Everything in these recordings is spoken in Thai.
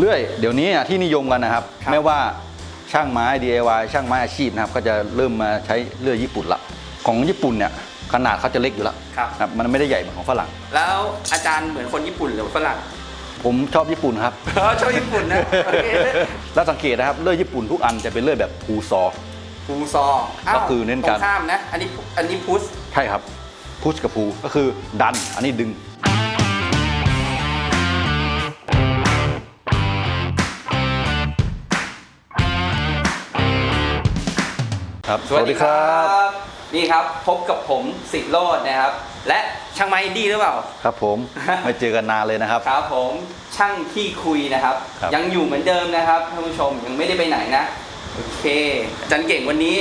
เรื่อยเดี๋ยวนี้อะที่นิยมกันนะครับครับไม่ว่าช่างไม้ DIY ช่างไม้อาชีพนะครับก็จะเริ่มมาใช้เลื่อยญี่ปุ่นละของญี่ปุ่นเนี่ยขนาดเขาจะเล็กอยู่แล้วครับนะครับมันไม่ได้ใหญ่เหมือนของฝรั่ง แล้วอาจารย์เหมือนคนญี่ปุ่นหรือฝรั่งผมชอบญี่ปุ่นครับอ๋อชอบญี่ปุ่นนะโอเคแล้วสังเกตนะครับเลื่อยญี่ปุ่นทุกอันจะเป็นเลื่อยแบบพูซอฟูซอาวก็คือเน้นการตรงข้ามนะอันนี้อันนี้พุชใช่ครับพุชกับพูก็คือดันอันนี้ดึง ครับ นี่ครับพบกับผมสิทธิ์โรดนะครับ และช่างไม้อินดี้หรือเปล่า ครับผม ไม่เจอกันนานเลยนะครับ ครับผมช่างที่คุยนะครับ ครับ ยังอยู่เหมือนเดิมนะครับท่านผู้ชมยังไม่ได้ไปไหนนะโอเคอาจันเก่งวันนี้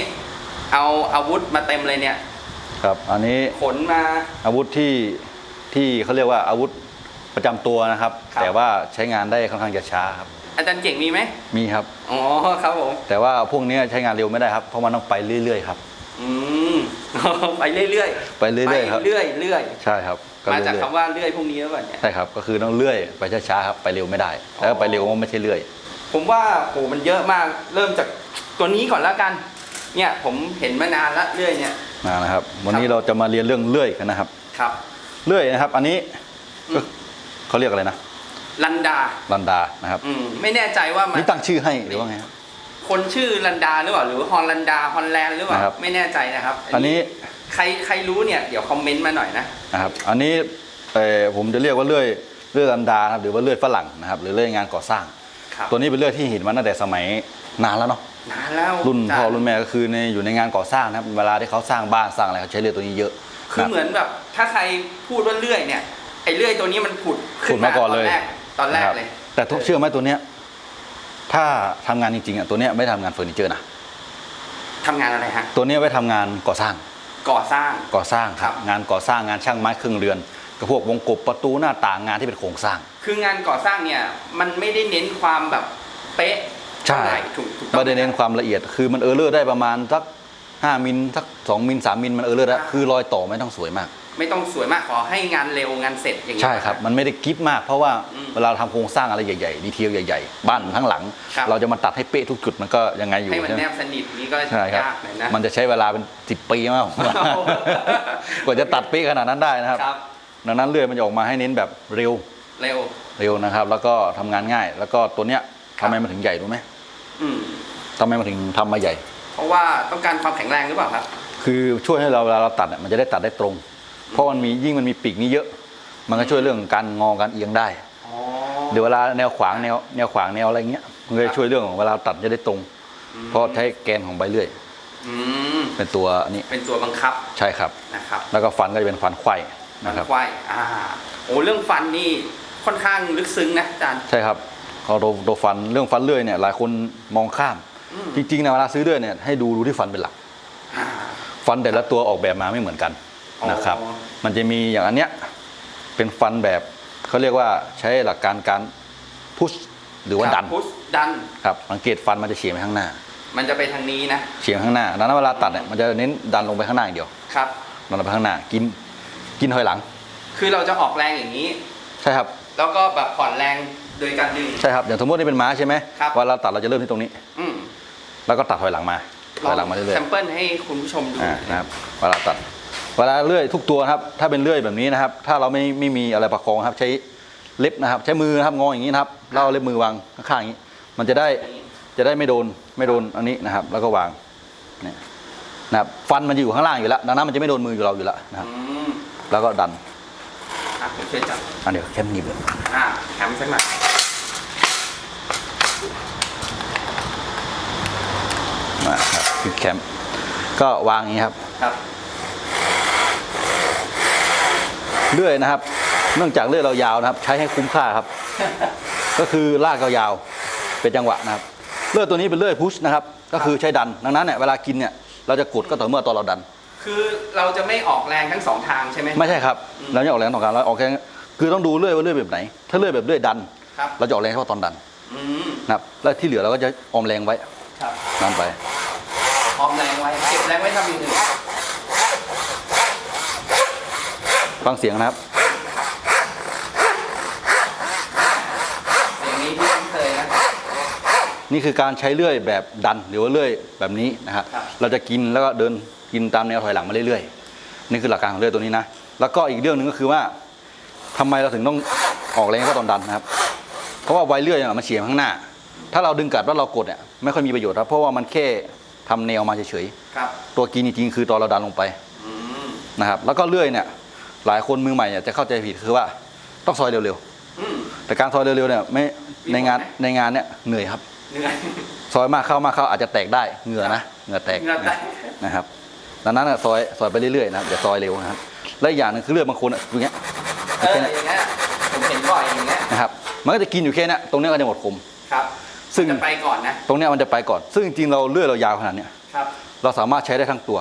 เอาอาวุธมาเต็มเลยเนี่ย ครับ อันนี้ขนมาอาวุธที่ที่เขาเรียกว่าอาวุธ ประจำตัวนะครับ ครับ แต่ว่าใช้งานได้ค่อนข้างจะช้าครับ อาจารย์เก่งมีไหมมีครับ อ๋อครับผม แต่ว่าพวกนี้ใช้งานเร็วไม่ได้ครับ เพราะมันต้องไปเรื่อยๆครับ อืม ไปเรื่อยไปเรื่อยๆครับไปเรื่อยเรื่อยใช่ครับมาจากเรื่อยคำว่าเรื่อยพวกนี้หรือเปล่าเนี่ย ๆใช่ครับ ก็คือต้องเลื่อยไปช้าๆครับ ไปเร็วไม่ได้ แล้วไปเร็วก็ไม่ใช่เลื่อย ผมว่าโหมันเยอะมากเริ่มจากตัวนี้ก่อนแล้วกัน เนี่ยผมเห็นมานานละเรื่อยเนี่ย มานะครับ วันนี้ครับเราจะมาเรียนเรื่องเลื่อยกันนะครับ ครับ เลื่อยนะครับ อันนี้อืม เขาเรียกอะไรนะลันดาลันดานะครับอืมไม่แน่ใจว่ามันนี่ตั้งชื่อให้หรือว่าไงครับ คนชื่อลันดาหรือเปล่าหรือฮอลลันดาฮอลแลนด์หรือเปล่านะครับ ไม่แน่ใจนะครับอันนี้ใครใครรู้เนี่ยเดี๋ยวคอมเมนต์มาหน่อยนะ นะครับ อันนี้เอ่อผมจะเรียกว่าเลื่อยเลื่อยลันดานะครับหรือว่าเลื่อยฝรั่งนะครับหรือเลื่อยงานก่อสร้าง ครับตัวนี้เป็นเลื่อยที่เห็นมาตั้งแต่สมัยนานแล้วเนาะ นานแล้วรุ่นพ่อจ้ะรุ่นแม่ก็คือในอยู่ในงานก่อสร้างนะครับเวลาที่เขาสร้างบ้านสร้างอะไรเขาใช้เลื่อยตัวนี้เยอะคือนะเหมือนแบบถ้าใครพูดว่าเลื่อยเนี่ยไอ้เลื่อยตัวนี้มันผุดผุขึ้ดมาก่อนเลยตแรกตอนแรกนะครับเลย แต่ทุกเชื่อไหมตัวเนี้ย ถ้าทำงานจริงๆอะตัวเนี้ยไม่ทำงานเฟอร์นิเจอร์นะทำงานอะไรฮะตัวเนี้ยไว้ทำงานก่อสร้าง ก่อสร้างก่อสร้างคครัรับบงานก่อสร้างงานช่างไม้เครื่องเรือนกับพวกวงกบประตูหน้าต่างงานที่เป็นโครงสร้าง คืองานก่อสร้างเนี่ยมันไม่ได้เน้นความแบบเป๊ะใช่เท่าไหร่ถูกถูกต้องไม่ได้เน้นความละเอียด คือมันเออร์เลอร์ได้ประมาณสัก5มิลสัก2มิล3มิลมันเออร์เลอร์ได้คือรอยต่อไม่ต้องสวยมาก ไม่ต้องสวยมากขอให้งานเร็วงานเสร็จอย่างนี้ใช่ครับ มันไม่ได้กิฟมาก เพราะว่าอืมเวลาเราทำโครงสร้างอะไรใหญ่ๆ ดีเทลใหญ่ๆ บ้านข้างหลัง ครับ เราจะมาตัดให้เป๊ะทุกจุดมันก็ยังไงอยู่ให้มันใช่ไหแนมบสนิทนี่ก็ใช่ครับ ยากหน่อยนะ มันจะใช้เวลาเป็นสิบปีมาก กว่าจะตัดเป๊ะขนาดนั้นได้นะครับ ครับ ดังนั้นเลื่อยมันจะออกมาให้เน้นแบบเร็วเร็ว เร็วนะครับ แล้วก็ทำงานง่าย แล้วก็ตัวเนี้ยครับทำไมมันถึงใหญ่รู้ไหมอืมทำไมมันถึงทำมาใหญ่ เพราะว่าต้องการความแข็งแรงหรือเปล่าครับ คือช่วยให้เราเวลาเราตัดอะมันจะได้ตัดได้ตรง เพราะมันมียิ่งมันมีปีกนี้เยอะ มันก็ช่วยเรื่องการงอการเอียงได้ อ๋อ เดี๋ยวเวลาแนวขวางแนวแนวขวางแนวอะไรเงี้ยมันก็ครัจะบช่วยเรื่องของเวลาตัดจะได้ตรงเพราะใช้แกนของใบเลื่อย อืมเป็นตัวอันนี้เป็นตัวบังคับใช่ครับ นะครับแล้วก็ฟันก็จะเป็นฟันไขว้มันะครับ ควายอ่าโอ้เรื่องฟันนี่ค่อนข้างลึกซึ้งนะอาจารย์ ใช่ครับเขาโดโดฟันเรื่องฟันเลื่อยเนี่ยหลายคนมองข้าม อืม จริงๆนะเวลาซื้อเลื่อยเนี่ยให้ดูดูที่ฟันเป็นหลัก อ่า ฟันแต่ละตัวออกแบบมาไม่เหมือนกันอ๋อ นะครับ มันจะมีอย่างอันเนี้ยเป็นฟันแบบเขาเรียกว่าใช้หลักการการพุชหรือว่าดันพุชดันครับสังเกตฟันมันจะเฉียงไปข้างหน้า มันจะไปทางนี้นะเฉียงข้างหน้าดังนั้นเวลาตัดเนี่ยมันจะเน้นดันลงไปข้างหน้าอย่างเดียวครับดันลงไปข้างหน้ากินกินถอยหลัง คือเราจะออกแรงอย่างนี้ ใช่ครับ แล้วก็แบบผ่อนแรงโดยการดึงใช่ครับอย่างสมมตินี่เป็นม้าใช่ไหมครับเวลาเราตัดเราจะเริ่มที่ตรงนี้อืมแล้วก็ตัดถอยหลังมาถอยหลังมาเรื่อยแซมเปิลให้คุณผู้ชมดูๆอ่านะครับเวลาตัด เวลาเลื่อยทุกตัวนะครับ ถ้าเป็นเลื่อยแบบนี้นะครับ ถ้าเราไม่ไม่มีอะไรประคองครับ ใช้เล็บนะครับ ใช้มือนะครับงออย่างนี้นะครับแล้วเอาเล็บมือวางข้างๆอย่างนี้ มันจะได้จะได้ไม่โดนไม่โดนอันนี้นะครับ แล้วก็วางเนี่ยนะครับฟันมันจะอยู่ข้างล่างอยู่แล้วดังนั้นมันจะไม่โดนมืออยู่เราอยู่แล้วนะครับ อืมแล้วก็ดันอะผมช่วยจับอันเดี๋ยวแค่นี้เลยอ่าแถมสักหน่อยมาครับคือแคมป์ก็วางอย่างนี้ครับ ครับ เลื่อยนะครับ เนื่องจากเลื่อยเรายาวนะครับ ใช้ให้คุ้มค่าครับ ก็คือลากยาวๆเป็นจังหวะนะครับ เลื่อยตัวนี้เป็นเลื่อยพุชนะครับ ก็คือใช้ดัน ดังนั้นเนี่ยเวลากินเนี่ยเราจะกดก็ต่อเมื่อตอนเราดัน คือเราจะไม่ออกแรงทั้งสองทางใช่ไหมไม่ใช่ครับอืมเราจะออกแรงต่อการเราออกแรงคือต้องดูเลื่อยว่าเลื่อยแบบไหน ถ้าเลื่อยแบบเลื่อยดันครับเราจะออกแรงเฉพาะตอนดันอืมนะครับ แล้วที่เหลือเราก็จะออมแรงไว้ครับนั่นไปออมแรงไว้เก็บแรงไว้ทำอย่างอื่น ฟังเสียงนะครับอย่างนี้ที่คุ้นเคยนะ นี่คือการใช้เลื่อยแบบดันหรือว่าเลื่อยแบบนี้นะครับครับ เราจะกินแล้วก็เดินกินตามแนวถอยหลังมาเรื่อยๆ นี่คือหลักการของเลื่อยตัวนี้นะ แล้วก็อีกเรื่องหนึ่งก็คือว่าทำไมเราถึงต้องออกแรงก็ตอนดันนะครับ เพราะว่าไวเลื่อยเนี่ยมันเฉียงข้างหน้า ถ้าเราดึงกัดว่าเรากดเนี่ยไม่ค่อยมีประโยชน์ครับเพราะว่ามันแค่ทำแนวมาเฉยครับ ๆตัวกินจริงๆคือตอนเราดันลงไป อืมนะครับแล้วก็เลื่อยเนี่ย หลายคนมือใหม่เนี่ยจะเข้าใจผิดคือว่าต้องซอยเร็วอืมๆแต่การซอยเร็วๆเนี่ยไม่มีผลไหมในงานในงานเนี่ยเหนื่อยครับ เหนื่อยซอยมากเข้ามากเข้าอาจจะแตกได้เหงื่อนะเหงื่อแตกเหงื่อแตก นะครับดังนั้นน่ะซอยซอยไปเรื่อยๆนะครับอย่าซอยเร็วนะครับและอีกอย่างหนึงคือเลือดบางคนอะอย่างเงี้ยเอออย่างเงี้ยผมเห็นบ่อยอย่างเงี้ยนะครับมันก็จะกินอยู่แค่เนี้ยตรงเนี้ยก็จะหมดคม ครับซึ่ง จะไปก่อนนะตรงเนี้ยมันจะไปก่อน ซึ่งจริงๆเราเลือดเรายาวขนาดเนี้ยครับ เราสามารถใช้ได้ทั้งตัว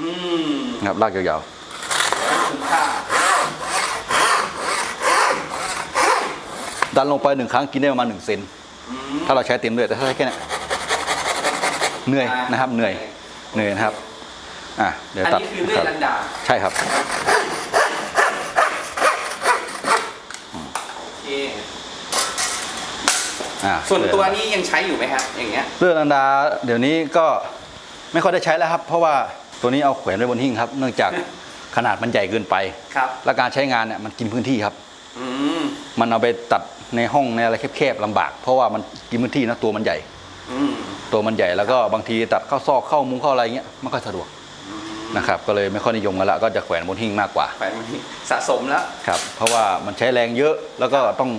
อืมนะครับลากยาวคุ้มค่า ๆ ดันลงไปหนึ่งครั้งกินได้ประมาณหนึ่งเซนอืมถ้าเราใช้เต็มเลือดแต่ถ้าใช้แค่เนี้ยเหนื่อยนะครับ เหนื่อยเหนื่อยนะครับอะเดี๋ยวอันตัดนี้คือเลื่อยลันดาใช่ครับโอเคอะส่วนตัวนี้ยังใช้อยู่ไหมครับอย่างเงี้ยเลือดอันดา เดี๋ยวนี้ก็ไม่ค่อยได้ใช้แล้วครับ เพราะว่าตัวนี้เอาแขวนไว้บนหิ้งครับ เนื่องจากขนาดมันใหญ่เกินไป ครับ และการใช้งานเนี่ยมันกินพื้นที่ครับ อืม มันเอาไปตัดในห้องในอะไรแคบๆลำบาก เพราะว่ามันกินพื้นที่นะตัวมันใหญ่ อืมตัวมันใหญ่แล้วก็บางทีตัดเข้าซอกเข้ามุ้งเข้าอะไรเงี้ยไม่ค่อยสะดวกอืมนะครับก็เลยไม่ค่อยนิยมกันละก็จะแขวนบนหิ้งมากกว่าแขวนมันสะสมแล้วครับเพราะว่ามันใช้แรงเยอะแล้วก็ต้อง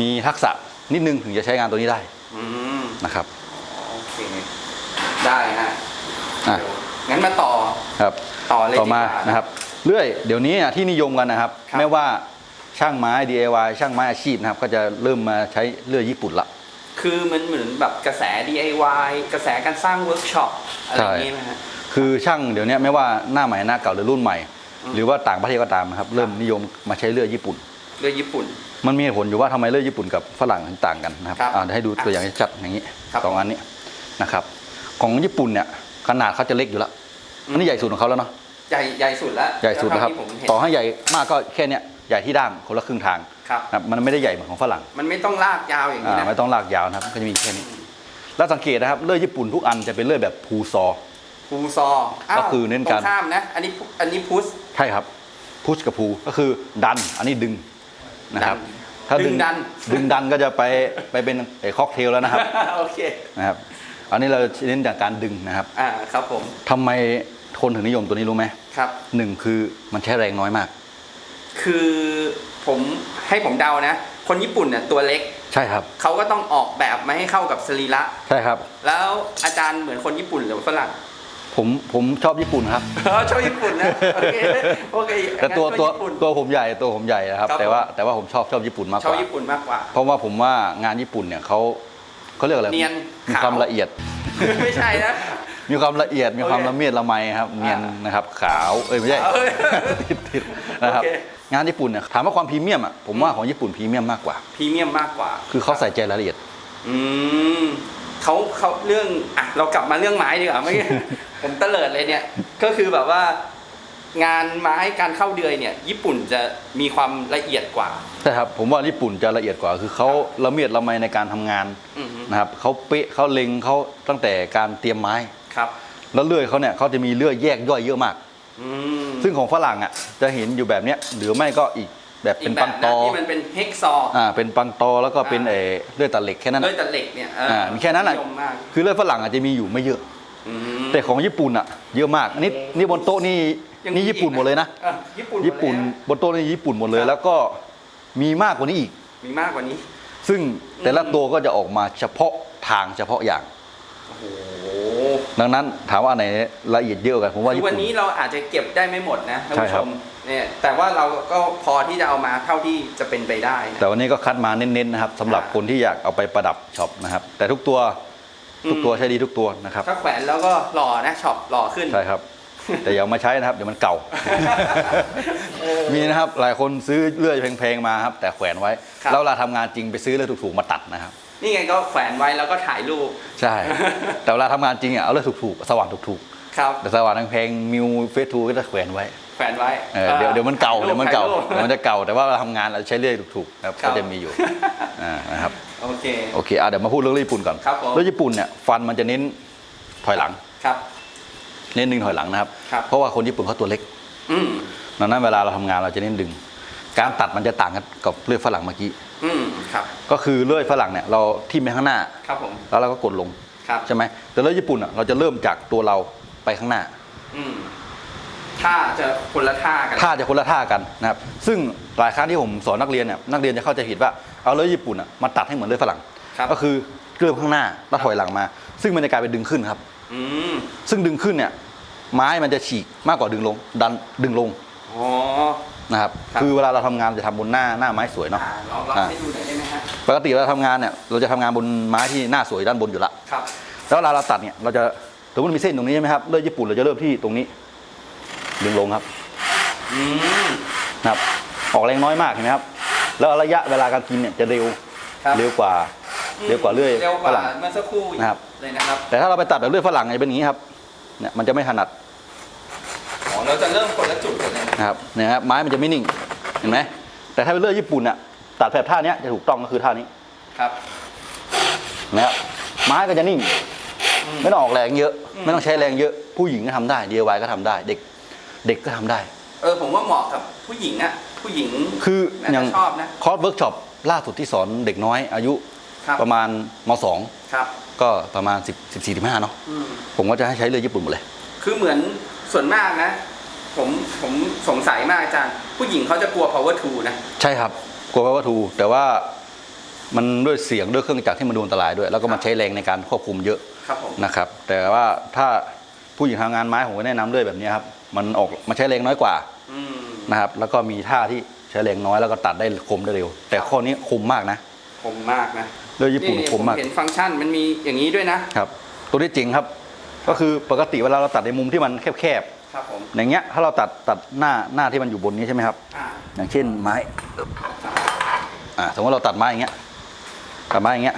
มีทักษะนิดนึงถึงจะใช้งานตัวนี้ได้อืมนะครับ โอเคได้ฮะอะ เดี๋ยวงั้นมาต่อ ครับต่อเลยต่อมาดีกว่นะครับเรื่อยเดี๋ยวนี้อะที่นิยมกันนะครับ ครับ ไม่ว่า ช่างไม้ DIY ช่างไม้อาชีพนะครับก็จะเริ่มมาใช้เลื่อยญี่ปุ่นละ คือมันเหมือนแบบกระแส DIY กระแสการสร้างเวิร์กช็อปอะไรอย่างนี้ไหมฮะ คือช่างเดี๋ยวนี้ไม่ว่าหน้าใหม่หน้าเก่าหรือรุ่นใหม่อืมหรือว่าต่างประเทศก็ตามนะครับ เริ่มนิยมมาใช้เลื่อยญี่ปุ่นเรือญี่ปุ่น มันมีเหตุผลอยู่ว่าทำไมเลื่อยญี่ปุ่นกับฝรั่งถึงต่างกันนะครับครับอ่าเดี๋ยวให้ดูตัวอย่างชัดๆอย่างนี้ครับ สองอันนี้นะครับ ของญี่ปุ่นเนี่ยขนาดเขาจะเล็กอยู่แล้วอืมอันนี้ใหญ่สุดของเขาแล้วเนาะ ใหญ่ใหญ่สุดแล้วใหญ่สุดนะครับ เท่าที่ผมเห็น ต่อให้ใหญ่มากก็แค่เนี้ย ใหญ่ที่ด้ามคนละครึ่งทางครับ นะครับมันไม่ได้ใหญ่เหมือนของฝรั่งมันไม่ต้องลากยาวอย่างนี้อ่านะ ไม่ต้องลากยาวนะครับก็จะมีแค่นี้แล้วสังเกตนะครับเลื่อยญี่ปุ่นทุกอันจะเป็นเลื่อยแบบพูซอ พูซออ้าวก็คือเน้นการ ตรงข้ามนะ อันนี้พุอันนี้พุช ใช่ครับพุชกับพูก็คือดัน อันนี้ดึงนะครับดันถ้าดึงดัน ดึงดันก็จะไปไปเป็นไอ้ค็อกเทลแล้วนะครับ โอเค นะครับ อันนี้เราเน้นจากการดึงนะครับอ่า ครับผม ทำไมคนถึงนิยมตัวนี้รู้ไหมครับ หนึ่งคือมันใช้แรงน้อยมาก คือผมให้ผมเดานะ คนญี่ปุ่นเนี่ยตัวเล็กใช่ครับ เขาก็ต้องออกแบบมาให้เข้ากับสรีระใช่ครับ แล้วอาจารย์เหมือนคนญี่ปุ่นหรือฝรั่ง ผมผมชอบญี่ปุ่นครับชอบญี่ปุ่นนะโอเคโอเคแต่ตัวงั้นตัวญี่ปุ่น ตัวผมใหญ่ตัวผมใหญ่นะครับ ครับแต่ว่าผม แต่ว่าผมชอบชอบญี่ปุ่นมากชกอบว่าญี่ปุ่นมากกว่า เพราะว่าผมว่างานญี่ปุ่นเนี่ยเขาเขาเรียกอะไรเนียนมีขาว ความละเอียด ไม่ใช่นะ มีความละเอียดมีความโอเคละเมียดละไมครับเนียนอ่านนะครับ ขาวเอ้ยไม่ใช่ ขาวเอ้ยติดติดนะครับ โอเค งานญี่ปุ่นเนี่ยถามว่าความพรีเมียมอะผมว่าของญี่ปุ่นพรีเมียมมากกว่า พรีเมียมมากกว่า คือเขาใส่ใจรายละเอียด อืมเขาเขาเรื่องอะเรากลับมาเรื่องไม้ดีกว่าไม่ ผมเตลิดเลยเนี่ย ก็คือแบบว่า งานไม้การเข้าเดือยเนี่ย ญี่ปุ่นจะมีความละเอียดกว่าใช่ครับผมว่าญี่ปุ่นจะละเอียดกว่า คือเขาละเมียดละไมในการทำงานอือฮึนะครับเขาเป๊ะเขาเล็งเขาตั้งแต่การเตรียมไม้ ครับ แล้วเลื่อยเขาเนี่ยเขาจะมีเลื่อยแยกย่อยเยอะมากอืม ซึ่งของฝรั่งอะจะเห็นอยู่แบบเนี้ยหรือไม่ก็อีกแบบอีเป็กนแบปับงนะตอที่มันเป็นเฮกซอว์อ่าเป็นปังตอแล้วก็เป็นอ่าเออเลื่อยตัดเหล็กแค่นั้นด้วยอะแต่เหล็กเนี่ยเอออ่ามีแค่นั้นนิอะยมมากคือเลื่อยฝรั่งอาจจะมีอยู่ไม่เยอะอืมแต่ของญี่ปุ่นอะ เยอะมากนี่นี่บนโต๊ะนี่ยังนี่มีญี่ปุ่นอีกหมดเลยนะอะญี่ปุ่นญี่ปุ่นหมดเลยะบนโต๊ะนี่ญี่ปุ่นหมดเลยครับแล้วก็มีมากกว่านี้อีก มีมากกว่านี้ ซึ่งแต่ละตัวก็จะออกมาเฉพาะทางเฉพาะอย่างโอ้โห ดังนั้นถามว่าอันไหนละเอียดเยอะกว่ากันผมว่าคือญี่วันปุ่น นี้เราอาจจะเก็บได้ไม่หมดนะท่านใช่ผู้คชรับ มเนี่ยแต่ว่าเราก็พอที่จะเอามาเท่าที่จะเป็นไปได้นะ แต่วันนี้ก็คัดมาเน้นๆนะครับสำหรับอ่าคนที่อยากเอาไปประดับช็อปนะครับ แต่ทุกตัวทุกอืมตัวใช้ดีทุกตัวนะครับ ถ้าแขวนแล้วก็หล่อนะช็อปหล่อขึ้น ใช่ครับ แต่อย่าเอามาใช้นะครับ เดี๋ยวมันเก่ามีนะครับหลายคนซื้อเลื่อยแพงๆมาครับ แต่แขวนไว้ครับ แล้วเวลาทำงานจริงไปซื้อเลื่อยถูกๆมาตัดนะครับ นี่ไงก็แขวนไว้แล้วก็ถ่ายรูป ใช่ แต่เวลาทำงานจริงอะเอาเลื่อยถูกๆ สว่านถูกครับ ๆ แต่สว่านแพงๆมิวเฟสทูก็จะแขวนไว้แขวนไว้เออเดี๋ยวเดี๋ยวมันเก่าถ่รูปเดี๋ยวมันเก่าถ่ยรูป เดี๋ยวมันจะเก่าแต่ว่าเราทำงานเราใช้เลื่อยถูกๆครับครัก็บจะมีอยู่อ่านะครับโอเค โอเคอะเดี๋ยวมาพูดเรื่องเลื่อยญี่ปุ่นก่อนครับผมเลื่อยญี่ปุ่นเนี่ยฟันมันจะเน้นถอยหลังครับ เน้นดึงถอยหลังนะครับ ครับ เพราะว่าคนญี่ปุ่นเขาตัวเล็ก อืมดังนั้นเวลาเราทำงานเราจะเน้นดึง การตัดมันจะต่างกันกับเลื่อยฝรั่งเมื่อกี้ อืมครับ ก็คือเลื่อยฝรั่งเนี่ยเราทิ่มไปข้างหน้า ครับผมแล้วเราก็กดลงครับใช่ไหมแต่เลื่อยญี่ปุ่นอะเราจะเริ่มจากตัวเราไปข้างหน้า อืมท่าจะคนละท่ากันท่าจะคนละท่ากันนะครับ ซึ่งหลายครั้งที่ผมสอนนักเรียนเนี่ยนักเรียนจะเข้าใจผิดว่าเอาเลื่อยญี่ปุ่นอะมาตัดให้เหมือนเลื่อยฝรั่งครับก็คือเริ่มข้างหน้าแล้วถอยหลังมา ซึ่งมันจะกลายเป็นดึงขึ้นครับ อืมซึ่งดึงขึ้นเนี่ย ไม้มันจะฉีกมากกว่าดึงลง ดันดึงลงอ๋อ นะครับครับ คือเวลาเราทำงานจะทำบนหน้าหน้าไม้สวยเนาะ อ่าลองลองอ่า ให้ดูหน่อยได้ไหมฮะปกติเราทำงานเนี่ยเราจะทำงานบนไม้ที่หน้าสวยด้านบนอยู่ละ ครับ แล้วเวลาเราตัดเนี่ยเราจะสมมติมีเส้นตรงนี้ใช่ไหมครับเลื่อยญี่ปุ่นเราจะเริ่มที่ตรงนี้ดึงลงครับอืม นะครับ ออกแรงน้อยมากเห็นไหมครับ แล้วระยะเวลาการกินเนี่ยจะเร็วครับ เร็วกว่าเร็วกว่าเลื่อยเร็วกฝว่ารั่ง เมื่อสักครู่อีกนะครับ เลยนะครับแต่ถ้าเราไปตัดแบบเลื่อยฝรั่งเนี่ยเป็นอย่างนี้ครับเนี่ยมันจะไม่ถนัดอ๋อเราจะเริ่มคนละจุดกันเลย นะครับเนี่ยครับไม้มันจะไม่นิ่งเห็นไหมแต่ถ้าเป็นเลื่อยญี่ปุ่นน่ะตัดแบบท่าเนี้ยจะถูกต้องก็คือท่านี้ครับนะครับไม้ก็จะนิ่งอืมไม่ต้องออกแรงเยอะอืมไม่ต้องใช้แรงเยอะผู้หญิงก็ทำได้ DIY ก็ทำได้ เด็กเด็กก็ทำได้ เออผมว่าเหมาะกับผู้หญิงอะผู้หญิงคือน่าอย่างจะชอบนะคอร์สเวิร์กช็อปล่าสุดที่สอนเด็กน้อยอายุครับประมาณมสองครับก็ประมาณ 10 14 15เนาะอืมผมก็จะให้ใช้เรือญี่ปุ่นหมดเลย คือเหมือนส่วนมากนะ ผมผมสงสัยมากอาจารย์ ผู้หญิงเขาจะกลัว power tool นะ ใช่ครับกลัววัตถุแต่ว่ามันด้วยเสียงด้วยเครื่องจักรที่มันดูอันตรายด้วย แล้วก็มันใช้แรงในการควบคุมเยอะครับผมนะครับ แต่ว่าถ้าผู้หญิงทำงานไม้ผมก็แนะนำเรื่อยแบบนี้ครับมันออกมันใช้แรงน้อยกว่าอืมนะครับ แล้วก็มีท่าที่ใช้แรงน้อยแล้วก็ตัดได้คมได้เร็ว แต่ข้อนี้คมมากนะคมมากนะเรือญี่ปุ่นนี่คมมากผเห็นฟังก์ชันมันมีอย่างนี้ด้วยนะ ครับ ตัวนี้จริงครับ ก็คือปกติเวลาเราตัดในมุมที่มันแคบ ครับผมๆอย่างเงี้ยถ้าเราตัดตัดหน้าหน้าที่มันอยู่บนนี้ใช่ไหมครับอ่าอย่างเช่นไม้อ่าสมมติเราตัดไม้อย่างเงี้ยตัดไม้อย่างเงี้ย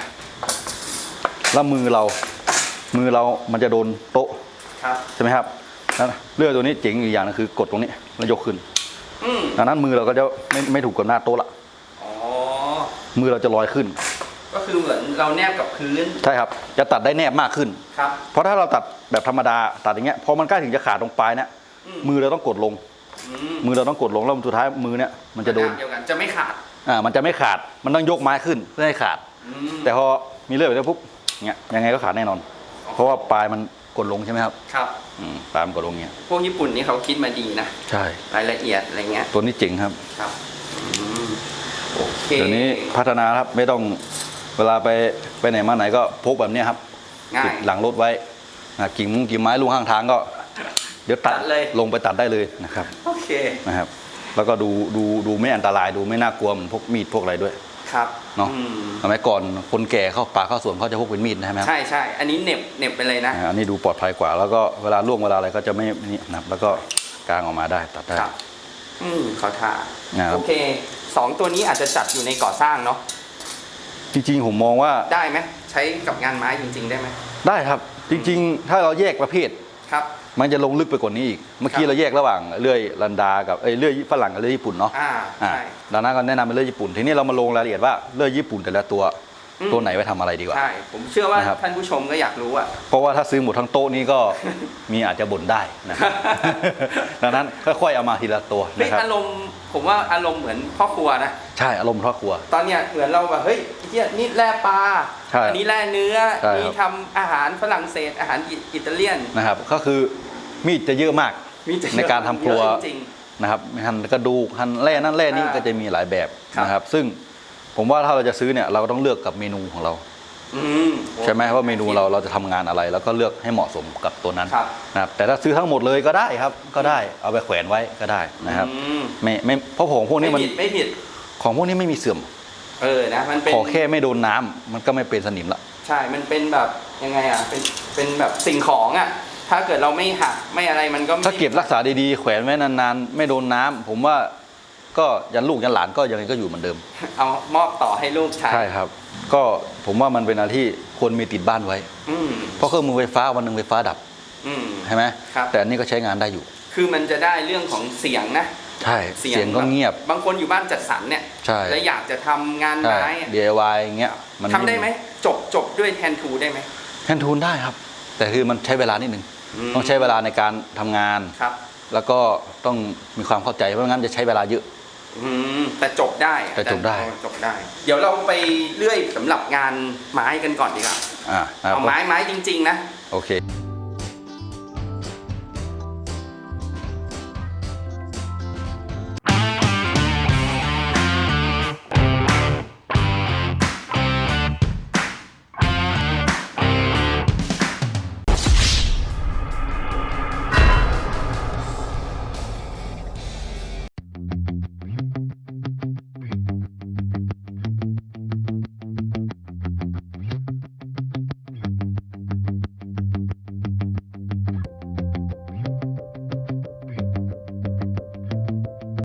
แล้วมือเรามือเรามันจะโดนโต๊ะครับใช่ไหมครับแล้วเลื่อยตัวนี้เจ๋งอีกอย่างนึงคือกดตรงนี้แล้วยกขึ้นอืมดังนั้นมือเราก็จะไม่ไม่ถูกกับหน้าโต๊ะละอ๋อมือเราจะลอยขึ้น ก็คือเหมือนเราแนบกับพื้น ใช่ครับจะตัดได้แนบมากขึ้น ครับ เพราะถ้าเราตัดแบบธรรมดาตัดอย่างเงี้ยพอมันใกล้ถึงจะขาดตรงปลายเนี่ยอืม มือเราต้องกดลง อืมมือเราต้องกดลงแล้วสุดท้ายมือเนี่ยมันจะโดน เดียวกันจะไม่ขาดอ่ามันจะไม่ขาดมันต้องยกไม้ขึ้นเพื่อให้ขาด อืมแต่พอมีเลื่อยแบบนี้ปุ๊บเงี้ยยังไงก็ขาดแน่นอน เพราะว่าปลายมันกดลงใช่ไหมครับครับ อืมปลายมันกดลงเงี้ยพวกญี่ปุ่นนี่เขาคิดมาดีนะใช่ รายละเอียดอะไรเงี้ยตัวนี้เจ๋งครับ ครับอืมโอเคเดี๋ยวนี้พัฒนาครับไม่ต้อง เวลาไปไปไหนมาไหนก็พกแบบเนี้ยครับง่าติยดหลังรถไว้นะกิ่งมุงกิ่งไม้ลูกข้างทางก็ เดี๋ยวตัดตัดเลยลงไปตัดได้เลยนะครับโอเคนะครับ แล้วก็ดูดูดูไม่อันตรายดูไม่น่ากลัวเหมือนพวกมีดพวกอะไรด้วย ครับเนาะอืมสมัยก่อนคนแก่เข้าป่าเข้าสวนเขาจะพกเป็นมีดใช่ไหมครับใช่ใช่อันนี้เหน็บเหน็บไปเลยนะ อ่าอันนี้ดูปลอดภัยกว่า แล้วก็เวลาล่วงเวลาอะไรก็จะไม่นี่นะครับแล้วก็กางออกมาได้ตัดได้ ครับ อืมเขาท่านะครับ โอเคสองตัวนี้อาจจะจัดอยู่ในก่อสร้างเนาะ จริงๆผมมองว่าได้ไหมใช้กับงานไม้จริง ๆ ได้ไหมได้ครับจริง ๆ ถ้าเราแยกประเภทครับ มันจะลงลึกไปกว่านี้อีก เมื่อกี้ครับเราแยกระหว่างเลื่อยลันดากับเอ้ยเลื่อยฝรั่งกับเลื่อยญี่ปุ่นเนาะอ่าอ่าใช่ดังนั้นก็แนะนำเป็นเลื่อยญี่ปุ่นทีนี้เรามาลงรายละเอียดว่าเลื่อยญี่ปุ่นแต่ละตัวอืมตัวไหนไว้ทำอะไรดีกว่า ใช่ผมเชื่อว่านะครับ ท่านผู้ชมก็อยากรู้อะ เพราะว่าถ้าซื้อหมดทั้งโต๊ะนี้ก็ มีอาจจะบ่นได้นะครับ ดังนั้นค่อยๆเอามาทีละตัวเฮ้ยนะครับ อารมณ์ผมว่าอารมณ์เหมือนพ่อครัวนะ ใช่อารมณ์ครอบครัว ตอนเนี้ยเหมือนเราแบบเฮ้ยไอ้เหียนี่แร่ปลาใช่อันี้แร่เนื้อใช่ครับ นี่ทำอาหารฝรั่งเศสอาหารอิอิตาเลียน นะครับ ก็คือมีดจะเยอะมากมีแต่ในการทำครัวเยอะจริง นะครับหั่นกระดูกหั่นแร่นั่นแร่นี่อ่าก็จะมีหลายแบบครับ นะครับ ซึ่งผมว่าถ้าเราจะซื้อเนี่ยเราก็ต้องเลือกกับเมนูของเรา ๆอืมใช่ไหมว่าเมนูเราเราจะทำงานอะไร แล้วก็เลือกให้เหมาะสมกับตัวนั้นครับ นะครับ แต่ถ้าซื้อทั้งหมดเลยก็ได้ครับ ก็ได้เอาไปแขวนไว้ก็ได้นะครับ อืมไม่ไม่เพราะของพวกนี้ไม่มันผิดไม่ผิด ของพวกนี้ไม่มีเสื่อม เออนะมันเป็นขอแค่ไม่โดนน้ำมันก็ไม่เป็นสนิมละใช่มันเป็นแบบยังไงอะเป็นเป็นแบบสิ่งของอะถ้าเกิดเราไม่หักไม่อะไรมันก็ไม่ถ้าเก็บรักษาดีๆแขวนไว้นานๆ ไม่โดนน้ำผมว่าก็ยันลูกยันหลานก็ยังไงก็อยู่เหมือนเดิม เอามอบต่อให้ลูกใช้ใช่ครับ ก็ผมว่ามันเป็นอะไรที่ควรมีติดบ้านไว้อืมเพราะเครื่องมือไฟฟ้าวันหนึ่งไฟฟ้าดับอืมใช่ไหมครับแต่อันนี้ก็ใช้งานได้อยู่ คือมันจะได้เรื่องของเสียงนะ ใช่เสียงก็แบบเงียบ บางคนอยู่บ้านจัดสรรเนี่ยใช่แล้วอยากจะทำงานใช่ไม้อะ DIY อย่างเงี้ยมันทำได้ไหมจบจบด้วยแทนทูได้ไหมแทนทูนได้ครับ แต่คือมันใช้เวลานิดนึงอืมต้องใช้เวลาในการทำงานครับ แล้วก็ต้องมีความเข้าใจเพราะงั้นจะใช้เวลาเยอะอืมแต่จบได้อะแต่จบได้จบได้ เดี๋ยวเราไปเลื่อยสำหรับงานไม้กันก่อนดีกว่าอ่านะครับเอาไม้ไม้จริง ๆ นะ โอเค